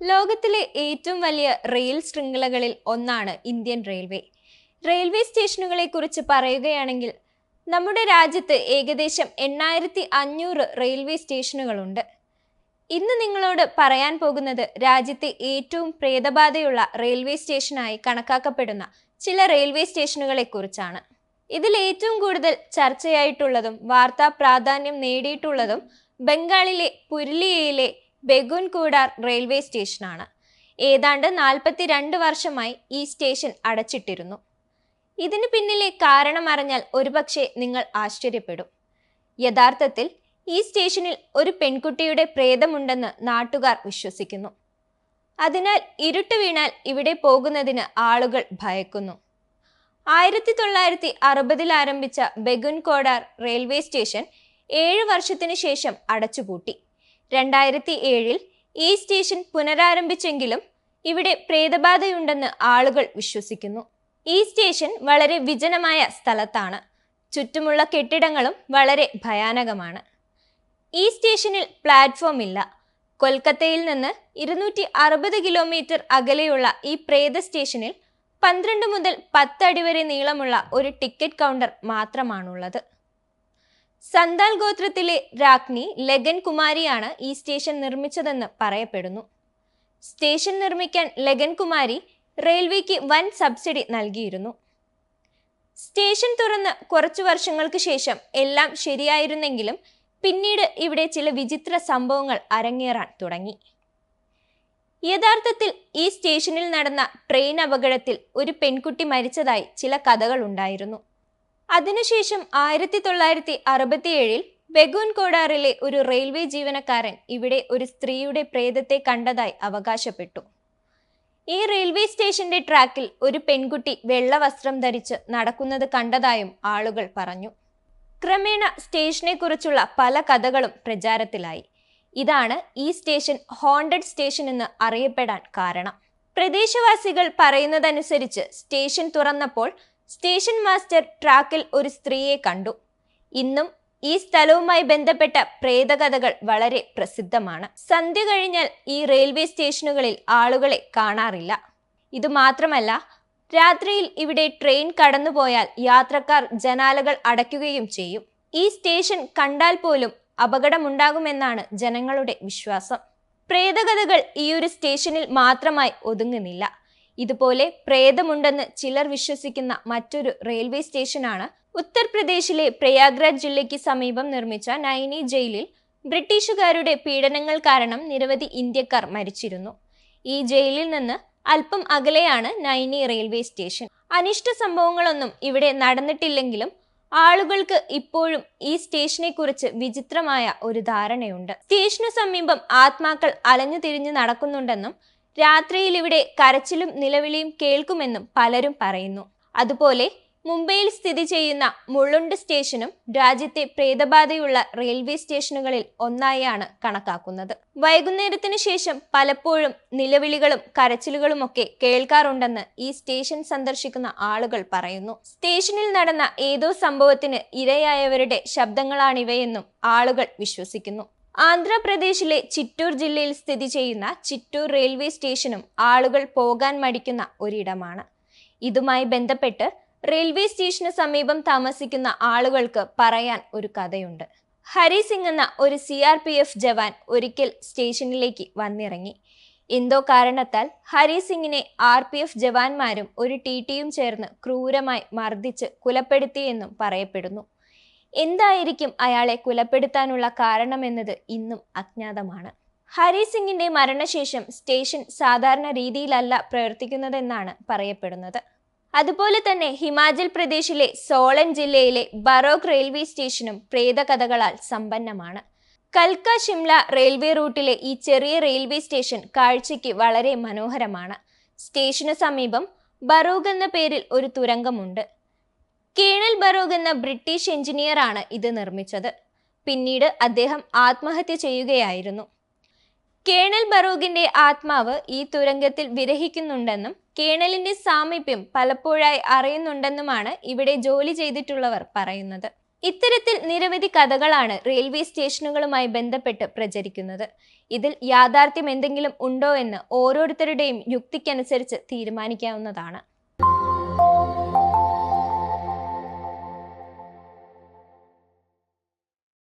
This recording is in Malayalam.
ലോകത്തിലെ ഏറ്റവും വലിയ റെയിൽ ശൃംഖലകളിൽ ഒന്നാണ് ഇന്ത്യൻ റെയിൽവേ. റെയിൽവേ സ്റ്റേഷനുകളെ കുറിച്ച് പറയുകയാണെങ്കിൽ നമ്മുടെ രാജ്യത്ത് ഏകദേശം എണ്ണായിരത്തി അഞ്ഞൂറ് റെയിൽവേ സ്റ്റേഷനുകളുണ്ട്. ഇന്ന് നിങ്ങളോട് പറയാൻ പോകുന്നത് രാജ്യത്തെ ഏറ്റവും പ്രേതബാധയുള്ള റെയിൽവേ സ്റ്റേഷനായി കണക്കാക്കപ്പെടുന്ന ചില റെയിൽവേ സ്റ്റേഷനുകളെ കുറിച്ചാണ്. ഇതിൽ ഏറ്റവും കൂടുതൽ ചർച്ചയായിട്ടുള്ളതും വാർത്താ പ്രാധാന്യം നേടിയിട്ടുള്ളതും ബംഗാളിലെ പുരുലിയയിലെ ബെഗുൻകൂടാർ റെയിൽവേ സ്റ്റേഷനാണ്. ഏതാണ്ട് നാൽപ്പത്തിരണ്ട് വർഷമായി ഈ സ്റ്റേഷൻ അടച്ചിട്ടിരുന്നു. ഇതിന് പിന്നിലെ കാരണം അറിഞ്ഞാൽ ഒരുപക്ഷെ നിങ്ങൾ ആശ്ചര്യപ്പെടും. യഥാർത്ഥത്തിൽ ഈ സ്റ്റേഷനിൽ ഒരു പെൺകുട്ടിയുടെ പ്രേതമുണ്ടെന്ന് നാട്ടുകാർ വിശ്വസിക്കുന്നു. അതിനാൽ ഇരുട്ട് വീണാൽ ഇവിടെ പോകുന്നതിന് ആളുകൾ ഭയക്കുന്നു. ആയിരത്തി തൊള്ളായിരത്തി അറുപതിൽ ആരംഭിച്ച ബെഗുൻകോഡാർ റെയിൽവേ സ്റ്റേഷൻ ഏഴ് വർഷത്തിനു ശേഷം അടച്ചുപൂട്ടി. രണ്ടായിരത്തി ഏഴിൽ ഈ സ്റ്റേഷൻ പുനരാരംഭിച്ചെങ്കിലും ഇവിടെ പ്രേതബാധയുണ്ടെന്ന് ആളുകൾ വിശ്വസിക്കുന്നു. ഈ സ്റ്റേഷൻ വളരെ വിജനമായ സ്ഥലത്താണ്. ചുറ്റുമുള്ള കെട്ടിടങ്ങളും വളരെ ഭയാനകമാണ്. ഈ സ്റ്റേഷനിൽ പ്ലാറ്റ്ഫോം ഇല്ല. കൊൽക്കത്തയിൽ നിന്ന് ഇരുന്നൂറ്റി അറുപത് കിലോമീറ്റർ അകലെയുള്ള ഈ പ്രേത സ്റ്റേഷനിൽ പന്ത്രണ്ട് മുതൽ പത്ത് അടി വരെ നീളമുള്ള ഒരു ടിക്കറ്റ് കൗണ്ടർ മാത്രമാണുള്ളത്. സന്താൽ ഗോത്രത്തിലെ രാജ്ഞി ലഗൻ കുമാരിയാണ് ഈ സ്റ്റേഷൻ നിർമ്മിച്ചതെന്ന് പറയപ്പെടുന്നു. സ്റ്റേഷൻ നിർമ്മിക്കാൻ ലഗൻ കുമാരി റെയിൽവേക്ക് വൻ സബ്സിഡി നൽകിയിരുന്നു. സ്റ്റേഷൻ തുറന്ന് കുറച്ചു വർഷങ്ങൾക്ക് ശേഷം എല്ലാം ശരിയായിരുന്നെങ്കിലും പിന്നീട് ഇവിടെ ചില വിചിത്ര സംഭവങ്ങൾ അരങ്ങേറാൻ തുടങ്ങി. യഥാർത്ഥത്തിൽ ഈ സ്റ്റേഷനിൽ നടന്ന ട്രെയിൻ അപകടത്തിൽ ഒരു പെൺകുട്ടി മരിച്ചതായി ചില കഥകൾ ഉണ്ടായിരുന്നു. അതിനുശേഷം ആയിരത്തി തൊള്ളായിരത്തി അറുപത്തിയേഴിൽ ബെഗൂൻ കോഡാറിലെ ഒരു റെയിൽവേ ജീവനക്കാരൻ ഇവിടെ ഒരു സ്ത്രീയുടെ പ്രേതത്തെ കണ്ടതായി അവകാശപ്പെട്ടു. ഈ റെയിൽവേ സ്റ്റേഷന്റെ ട്രാക്കിൽ ഒരു പെൺകുട്ടി വെള്ള വസ്ത്രം ധരിച്ച് നടക്കുന്നത് കണ്ടതായും ആളുകൾ പറഞ്ഞു. ക്രമേണ സ്റ്റേഷനെ കുറിച്ചുള്ള പല കഥകളും പ്രചാരത്തിലായി. ഇതാണ് ഈ സ്റ്റേഷൻ ഹോണ്ടഡ് സ്റ്റേഷൻ എന്ന് അറിയപ്പെടാൻ കാരണം. പ്രദേശവാസികൾ പറയുന്നതനുസരിച്ച് സ്റ്റേഷൻ തുറന്നപ്പോൾ സ്റ്റേഷൻ മാസ്റ്റർ ട്രാക്കിൽ ഒരു സ്ത്രീയെ കണ്ടു. ഇന്നും ഈ സ്ഥലവുമായി ബന്ധപ്പെട്ട പ്രേതകഥകൾ വളരെ പ്രസിദ്ധമാണ്. സന്ധ്യ കഴിഞ്ഞാൽ ഈ റെയിൽവേ സ്റ്റേഷനുകളിൽ ആളുകളെ കാണാറില്ല. ഇതുമാത്രമല്ല രാത്രിയിൽ ഇവിടെ ട്രെയിൻ കടന്നുപോയാൽ യാത്രക്കാർ ജനാലകൾ അടയ്ക്കുകയും ചെയ്യും. ഈ സ്റ്റേഷൻ കണ്ടാൽ പോലും അപകടമുണ്ടാകുമെന്നാണ് ജനങ്ങളുടെ വിശ്വാസം. പ്രേതകഥകൾ ഈയൊരു സ്റ്റേഷനിൽ മാത്രമായി ഒതുങ്ങുന്നില്ല. ഇതുപോലെ പ്രേതമുണ്ടെന്ന് ചിലർ വിശ്വസിക്കുന്ന മറ്റൊരു റെയിൽവേ സ്റ്റേഷനാണ് ഉത്തർപ്രദേശിലെ പ്രയാഗ്രാജ് ജില്ലയ്ക്ക് സമീപം നിർമ്മിച്ച നൈനി ജയിലിൽ ബ്രിട്ടീഷുകാരുടെ പീഡനങ്ങൾ കാരണം നിരവധി ഇന്ത്യക്കാർ മരിച്ചിരുന്നു. ഈ ജയിലിൽ നിന്ന് അല്പം അകലെയാണ് നൈനി റെയിൽവേ സ്റ്റേഷൻ. അനിഷ്ട സംഭവങ്ങളൊന്നും ഇവിടെ നടന്നിട്ടില്ലെങ്കിലും ആളുകൾക്ക് ഇപ്പോഴും ഈ സ്റ്റേഷനെ കുറിച്ച് വിചിത്രമായ ഒരു ധാരണയുണ്ട്. സ്റ്റേഷനു സമീപം ആത്മാക്കൾ അലഞ്ഞു തിരിഞ്ഞു നടക്കുന്നുണ്ടെന്നും രാത്രിയിൽ ഇവിടെ കരച്ചിലും നിലവിളിയും കേൾക്കുമെന്നും പലരും പറയുന്നു. അതുപോലെ മുംബൈയിൽ സ്ഥിതി ചെയ്യുന്ന മുള്ളുണ്ട് സ്റ്റേഷനും രാജ്യത്തെ പ്രേതബാധയുള്ള റെയിൽവേ സ്റ്റേഷനുകളിൽ ഒന്നായാണ് കണക്കാക്കുന്നത്. വൈകുന്നേരത്തിനു ശേഷം പലപ്പോഴും നിലവിളികളും കരച്ചിലുകളുമൊക്കെ കേൾക്കാറുണ്ടെന്ന് ഈ സ്റ്റേഷൻ സന്ദർശിക്കുന്ന ആളുകൾ പറയുന്നു. സ്റ്റേഷനിൽ നടന്ന ഏതോ സംഭവത്തിന് ഇരയായവരുടെ ശബ്ദങ്ങളാണിവയെന്നും ആളുകൾ വിശ്വസിക്കുന്നു. ആന്ധ്രാപ്രദേശിലെ ചിറ്റൂർ ജില്ലയിൽ സ്ഥിതി ചെയ്യുന്ന ചിറ്റൂർ റെയിൽവേ സ്റ്റേഷനും ആളുകൾ പോകാൻ മടിക്കുന്ന ഒരിടമാണ്. ഇതുമായി ബന്ധപ്പെട്ട് റെയിൽവേ സ്റ്റേഷന് സമീപം താമസിക്കുന്ന ആളുകൾക്ക് പറയാൻ ഒരു കഥയുണ്ട്. ഹരി സിംഗ് എന്ന ഒരു സി ആർ പി എഫ് ജവാൻ ഒരിക്കൽ സ്റ്റേഷനിലേക്ക് വന്നിറങ്ങി. എന്തോ കാരണത്താൽ ഹരി സിംഗിനെ ആർ പി എഫ് ജവാന്മാരും ഒരു ടി ടിയും ചേർന്ന് ക്രൂരമായി മർദ്ദിച്ച് കുലപ്പെടുത്തിയെന്നും പറയപ്പെടുന്നു. എന്തായിരിക്കും അയാളെ കുലപ്പെടുത്താനുള്ള കാരണമെന്നത് ഇന്നും അജ്ഞാതമാണ്. ഹരി സിംഗിന്റെ മരണശേഷം സ്റ്റേഷൻ സാധാരണ രീതിയിലല്ല പ്രവർത്തിക്കുന്നതെന്നാണ് പറയപ്പെടുന്നത്. അതുപോലെ തന്നെ ഹിമാചൽ പ്രദേശിലെ സോളൻ ജില്ലയിലെ ബറോക്ക് റെയിൽവേ സ്റ്റേഷനും പ്രേതകഥകളാൽ സമ്പന്നമാണ്. കൽക്ക ഷിംല റെയിൽവേ റൂട്ടിലെ ഈ ചെറിയ റെയിൽവേ സ്റ്റേഷൻ കാഴ്ചയ്ക്ക് വളരെ മനോഹരമാണ്. സ്റ്റേഷന് സമീപം ബറോഗ് എന്ന പേരിൽ ഒരു തുരങ്കമുണ്ട്. കേണൽ ബറോഗ് എന്ന ബ്രിട്ടീഷ് എഞ്ചിനീയർ ആണ് ഇത് നിർമ്മിച്ചത്. പിന്നീട് അദ്ദേഹം ആത്മഹത്യ ചെയ്യുകയായിരുന്നു. കേണൽ ബറോഗിന്റെ ആത്മാവ് ഈ തുരങ്കത്തിൽ വിരഹിക്കുന്നുണ്ടെന്നും കേണലിന്റെ സാമീപ്യം പലപ്പോഴായി അറിയുന്നുണ്ടെന്നുമാണ് ഇവിടെ ജോലി ചെയ്തിട്ടുള്ളവർ പറയുന്നത്. ഇത്തരത്തിൽ നിരവധി കഥകളാണ് റെയിൽവേ സ്റ്റേഷനുകളുമായി ബന്ധപ്പെട്ട് പ്രചരിക്കുന്നത്. ഇതിൽ യാഥാർത്ഥ്യം എന്തെങ്കിലും ഉണ്ടോ എന്ന് ഓരോരുത്തരുടെയും യുക്തിക്കനുസരിച്ച് തീരുമാനിക്കാവുന്നതാണ്.